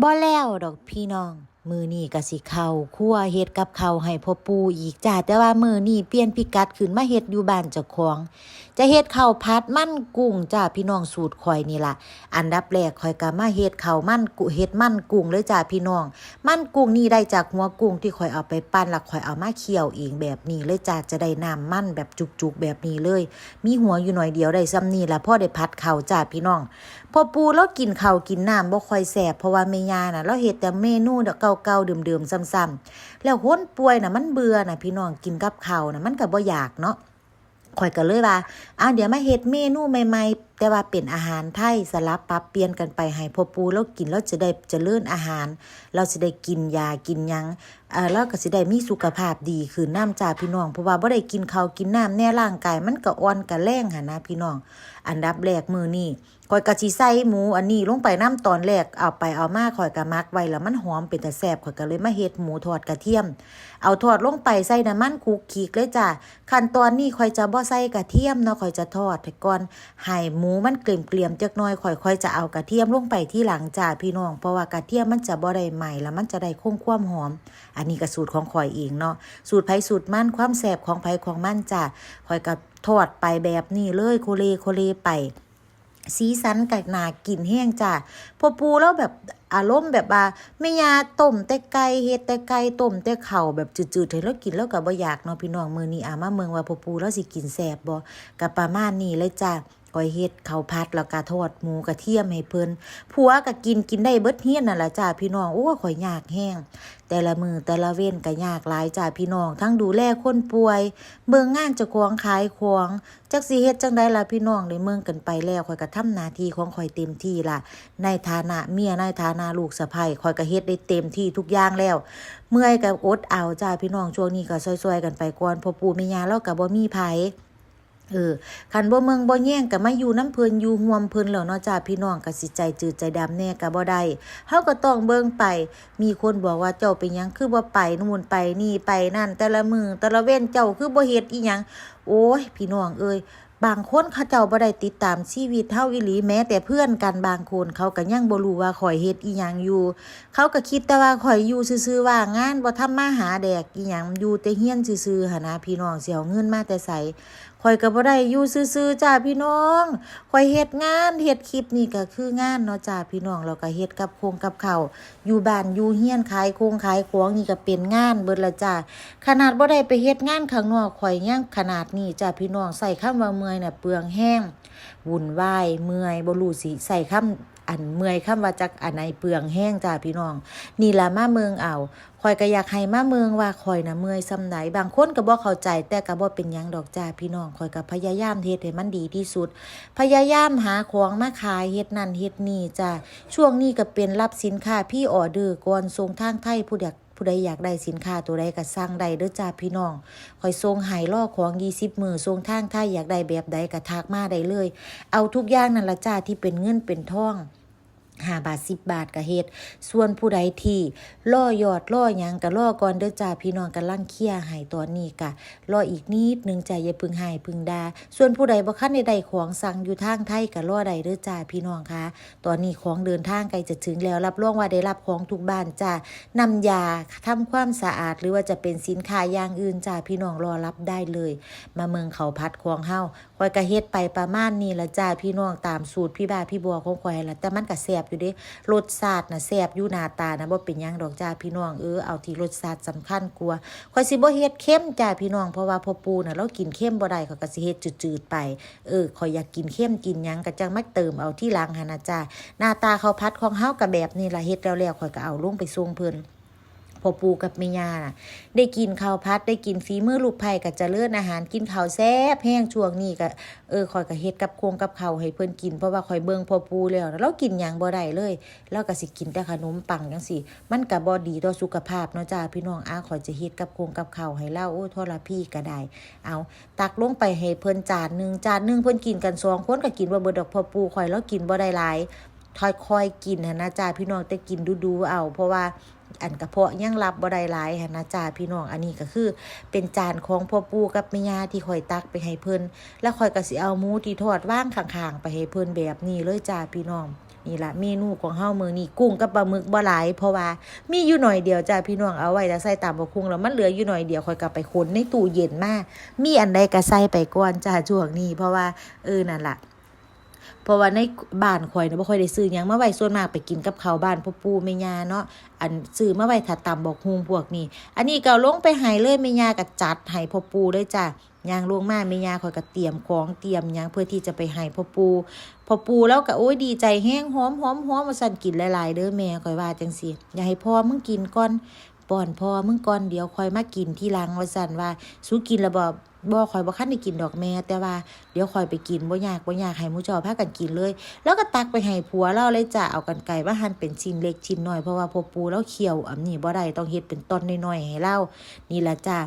บ่แล้วดอกพี่น้อง มือนี่ก็สิเข้าครัวเฮ็ดกับเข้าให้พ่อปู่อีกจ้าแต่ว่ามือนี่เปลี่ยนพิกัดขึ้นมาเฮ็ดอยู่บ้านเจ้าของ จะเฮ็ดข้าวผัดมั่นกุ้งจ้าพี่น้องสูตรข่อยนี่ล่ะ อันดับแรกข่อยก็มาเฮ็ดข้าวมั่นกุเฮ็ดมั่นกุ้งเลยจ้าพี่น้อง มั่นกุ้งนี่ได้จากหัวกุ้งที่ข่อยเอาไปปั้นล้วข่อยเอามาเคี่ยวเองแบบนี้เลยจ้าจะได้น้ำมั่นแบบจุกๆแบบนี้เลย มีหัวอยู่หน่อยเดียวได้ซ้ำนี่ล่ะพ่อได้พัดข้าวจ้าพี่น้องพ่อปูแล้วกินข้าวกินน้ำบ่ค่อยแสบเพราะว่าแม่ย่าน่ะเราเฮ็ดแต่เมนูเก่าๆเดิมๆซ้ำๆแล้วห้นป่วยนะมันเบื่อนะพี่น้องกินกับข้าวนะมันก็บ่อยากเนาะข่อยก็เลยว่าอ้าวเดี๋ยวมาเฮ็ดเมนูใหม่ๆแต่ว่าเป็นอาหารไทยสลับปรับเปลี่ยนกันไปให้พอปูแล้วกินแล้วจะได้จเจริญอาหาร เราสิได้กินยากินยังเอ่อแล้วก็สิได้มีสุขภาพดีคือน้ำจ้าพี่น้องเพราะว่าบ่ได้กินข้าวกินน้ำแน่ร่างกายมันก็อ่อนก็แรงหั่นะพี่น้อง อันดับแรกมือนี้ข่อยกะสิใส่หมูอันนี้ลงไปน้ำตอนแรกเอาไปเอามาข่อยกะมักไว้แล้วมันหอมเป็นแตาแซ่บข่อยก็เลยมาเฮ็ดหมูทอดกระเทียม เอาทอดลงไปใส่น้ำมันคุกคีกเลยจ้ะขั้นตอนนี้ข่อยจะบ่ใส่กระเทียมเนาะข่อยจะทอดไปก่อนให้หมูมันเกรียมๆจักน่อยข่อยค่อยจะเอากระเทียมลงไปที่หลังจ้าพี่น้อง เพราะว่ากระเทียมมันจะบ่ได้ใหม่แล้วมันจะได้คงความหอม อันนี้ก็สูตรของข่อยเองเนาะสูตรไผ่สูตรมันความแซ่บของไผ่ของมันจ้ะข่อยก็ทอดไปแบบนี้เลยโคเลโคเลไปสีสันกับนากินแห้งจ้ะพอปูแล้วแบบอารมณ์แบบว่าไม่ยาต้มแต่ไก่เฮ็ดแต่ไก่ต้มแต่เข่าแบบจืดๆให้เรากินแล้วก็บ่อยากเนาะพี่น้องมื้อนี้อามาเมืองว่าพอปูแล้วสิกินแซ่บบ่ก็ประมาณนี้เลยจ้ะ ก้อยเฮ็ดข้าวผัดแล้วก็ทอดหมูกระเทียมให้เพิ่นผัวก็กินกินได้เบิดเฮียนนั่นล่ะจ้ะพี่น้องโอ้ข่อยยากแห้งแต่ละมือแต่ละเว้นก็ยากหลายจ้าพี่น้อง ทั้งดูแลคนป่วยเมืองงานจะควงขายของจักสิเฮ็ดจังไดล่ะพี่น้องได้เมืองกันไปแล้วข่อยก็ทำหน้าที่ของข่อยเต็มที่ล่ะ ในฐานะเมียในฐานะลูกสะใภ้ข่อยก็เฮ็ดได้เต็มที่ทุกอย่างแล้ว เมื่อยก็อดเอาจ้าพี่น้องช่วงนี้ก็ซอยๆกันไปก่อนพอปู่แม่ย่าเราก็บ่มีไผ เออคันบ่เมืองบ่แย่งก็มาอยู่น้ำเพลินอยู่ห่วมเพลินแล้วเนาะจ้าพี่น้องก็สิใจจืดใจดำแน่ก็บ่ได้เฮาก็ต้องเบิ่งไป มีคนบอกว่าเจ้าเป็นหยังคือบ่ไปนู่นไปนี่ไปนั่น แต่ละมือแต่ละเว้นเจ้าคือบ่เฮ็ดอีหยังโอ้ย พี่น้องเอ้ยบางคนเขาเจ้าบ่ได้ติดตามชีวิตเฮาอีหลีแม้ แต่เพื่อนกันบางคนเขาก็ยังบ่รู้ว่าข่อยเฮ็ดอีหยังอยู่ เขาก็คิดแต่ว่าข่อยอยู่ซื่อๆว่างานบ่ทำมาหาแดกอีหยังอยู่แต่เฮียนซื่อๆหั่นนะพี่น้องสิเอาเงินมาแต่ไส ข่อยก็บ่ได้อยู่ซื่อๆจ้าพี่น้องข่อยเฮ็ดงานเฮ็ดคลิปนี่ก็คืองานเนาะจ้าพี่น้องเราก็เฮ็ดกับโครงกับเขาอยู่บ้านอยู่เฮียนขายโครงขายของนี่ก็เป็นงานเบิดละจ้าขนาดบ่ได้ไปเฮ็ดงานข้างนอกข่อยยังขนาดนี้จ้าพี่น้องใส่คำว่าเมื่อยน่ะเปลืองแห้งวุ่นวายเมื่อยบ่รู้สิใส่คำ อันเมื่อยคำว่าจักอันในเปลืองแห้งจ้าพี่น้อง นี่ล่ะมาเมืองเอาคอยก็อยากให้มาเมืองว่าคอยนะเมื่อยซำใดบางคนก็บ่เข้าใจ แต่ก็บ่เป็นยังดอกจ้าพี่น้องคอยก็พยายามเฮ็ดให้มันดีที่สุด พยายามหาของมาขายเฮ็ดนั่นเฮ็ดนี่จ้าช่วงนี้ก็เป็นรับสินค้าพี่ออเดอร์ก่อนส่งทางไทยผู้เด ผู้ใดอยากได้สินค้าตัวใดก็สั่งได้เด้อจ้าพี่น้องคอยส่งหายล่อของยี่สิบมือส่งทางถ้าอยากได้แบบใดก็ทักมาได้เลย เอาทุกอย่างนั่นละจ้าที่เป็นเงินเป็นทอง ห้าบาทสิบบาทก็เฮ็ดส่วนผู้ใดที่ล่อยอดล่อยังก็ล่อก่อนเด้อจ้าพี่น้องกำลังเคลียร์ให้ตอนนี้กะรออีกนิดนึงจ้าอย่าพึ่งให้พึ่งดา ส่วนผู้ใดบ่คันได้ได้ของสั่งอยู่ทางไทยก็ล่อได้เด้อจ้าพี่น้องคะตอนนี้ของเดินทางใกล้จะถึงแล้วรับรองว่าได้รับของทุกบ้านจ้านำยาทำความสะอาดหรือว่าจะเป็นสินค้าอย่างอื่นจ้าพี่น้องรอรับได้เลย มาเมืองเขาพัดของเฮาข่อยก็เฮ็ดไปประมาณนี้ละจ้าพี่น้องตามสูตรพี่บาพี่บัวของข่อยละแต่มันก็แซ่บอยู่เด้รสชาตินะแซ่บอยู่หน้าตานะบ่เป็นหยังดอกจ้าพี่น้องเออเอาที่รสชาติสำคัญกว่าข่อยสิบ่เฮ็ดเข้มจ้าพี่น้องเพราะว่าพ่อปูน่ะเรากินเข้มบ่ได้เขาก็สิเฮ็ดจืดๆไปเออข่อยอยากกินเข้มกินหยังก็จังมาเติมเอาที่หลังหั่นนะจ้าหน้าตาเขาพัดของเฮาก็แบบนี้ล่ะเฮ็ดแล้วๆข่อยก็เอาลงไปส่งเพิ่น พอปูกับเมียาน่ะ ได้กินข้าวพัดได้กินฝีมือลูกไผ่กับจเจริญอาหารกินข้าวแซ่บแห้งช่วงนี้ก็เออคอยก็เฮ็ดกับโครงกับข้าวให้เพิ่อนกินเพราะว่าคอยเบิ่งพอปูแล้วเรากินหยังบ่ได้เลยเราก็สิกินแต่ขนมปังจังซี่มันก็บ่ดีต่อสุขภาพเนาะจ้าพี่น้องอาขอยจะเฮ็ดกับโครงกับข้าวให้เราโอ้ทรพี่ก็ได้เอาตักลงไปให้เพิ่นจานหนึ่งจานหนึ่งเพิ่นกินกันสองคนก็กินบ่เบิดดอกพอปูข่อยเรากินบ่ได้หลายค่อยกินนะจ้าพี่น้องแต่กินดูๆเอา เพราะว่า อันกระเพาะยังรับบ่ได้หลายหันนะจ้าพี่น้องอันนี้ก็คือ เป็นจานของพ่อปู่กับแม่ย่าที่ข่อยตักไปให้เพิ่นแล้วข่อยก็สิเอาหมูที่ทอดว่างข้างๆไปให้เพิ่นแบบนี้เลยจ้าพี่น้องนี่ละเมนูของเฮามือนี้กุ้งกับปลาหมึกบ่หลายเพราะว่ามีอยู่หน่อยเดียวจ้าพี่น้องเอาไว้แล้วใส่ตามบ่คุ้งแล้วมันเหลืออยู่หน่อยเดียวคอยกลับไปคนในตู้เย็นมามีอันใดก็ใส่ไปก่อนจ้าช่วงนี้เพราะว่าเออนั่นล่ะ เพราะว่าในบ้านข่อยนะบ่ค่อยได้ซื้อหยังมาไว้ส่วนมากไปกินกับข้าวบ้านพ่อปู่แม่ย่าเนาะอันซื้อมาไว้ถ้าตำบอกฮุงพวกนี้ อันนี้ก็เอาลงไปให้เลยแม่ย่าก็จัดให้พ่อปู่เลยจ้ะยางลวงมาแม่ย่าข่อยก็เตรียมของเตรียมหยังเพื่อที่จะไปให้พ่อปู่พ่อปู่แล้วก็โอ้ยดีใจแห้งหอมหอมหอมว่าสั่นกินหลายๆเด้อแม่ข่อยว่าจังซี่อย่าให้พ่อมึงกินก่อนป้อนพ่อมึงก่อนเดี๋ยวค่อยมากินทีหลังว่าสั่นว่าสู้กินแล้วบ่ บ่คอยบ่คันได้กินดอกแม่ แต่ว่าเดี๋ยวคอยไปกินบ่ยากบ่ยากให้มูจอพากันกินเลย แล้วก็ตักไปให้ผัวเราเลยจ้ะเอากันไก่มาหั่นเป็นชิ้นเล็กชิ้นน้อยเพราะว่าพอปูแล้วเคี่ยวอำนี่บ่ได้ต้องเฮ็ดเป็นตอนน้อยๆให้เรานี่ล่ะจ้ะ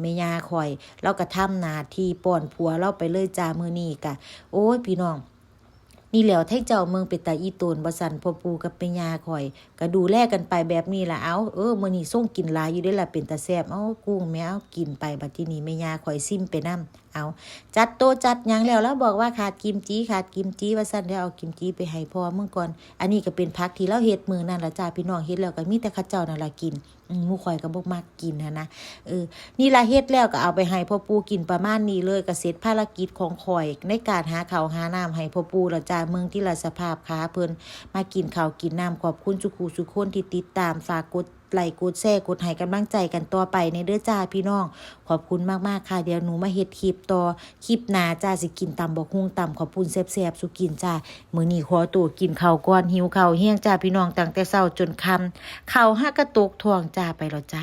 แม่ยาคอย เราก็ทำหน้าที่ป้อนผัวเราไปเลยจ้ามื้อนี้กะ โอ้ยพี่น้อง นี่แล้วไทเจ้าเมืองเป็นตาอีตูนบ่สันพ่อปูกับแม่ย่าข่อย ก็ดูแลกันไปแบบนี้ล่ะเอาเออมื้อนี้ส่งกินหลายอยู่ได้ล่ะเป็นตาแซ่บเอากุ้งแมวกินไปบัดทีนี้แม่ยาข่อยซิมไปนํ เอา จัดโตจัดยังแล้วแล้วบอกว่าขาดกิมจีขาดกิมจีว่าซั่นเดี๋ยวเอากิมจีไปให้พ่อมึงก่อน อันนี้ก็เป็นผักที่เราเฮ็ดมือนั่นละจ้าพี่น้องเฮ็ดแล้วก็มีแต่เขาเจ้านั่นละกินอืมหมู่ข่อยก็บ่มักกินหันะเออนี่ละเฮ็ดแล้วก็เอาไปให้พ่อปู่กินประมาณนี้เลยก็เสร็จภารกิจของข่อยในการหาข้าวหาน้ำให้พ่อปู่ล้วจ้าเมืองที่ละสภาพขาเพิ่นมากินข้าวกินน้ำขอบคุณสุขูสุขคนที่ติดตามฝากกด ไลค์กดแชร์กดให้กำลังใจกันต่อไปในเด้อจ้าพี่น้อง ขอบคุณมากๆค่ะเดี๋ยวหนูมาเฮ็ดคลิปต่อคลิปหน้าจ้าสิกินตำบอกฮุงตำขอบคุณแซ่บๆสุกินจ้ามื้อนี้ขอตัวกินข้าวก่อนหิวข้าวเฮี้ยงจ้าพี่น้องตั้งแต่เช้าจนค่ำข้าวห้ากระตกทวงจ้าไปแล้วจ้า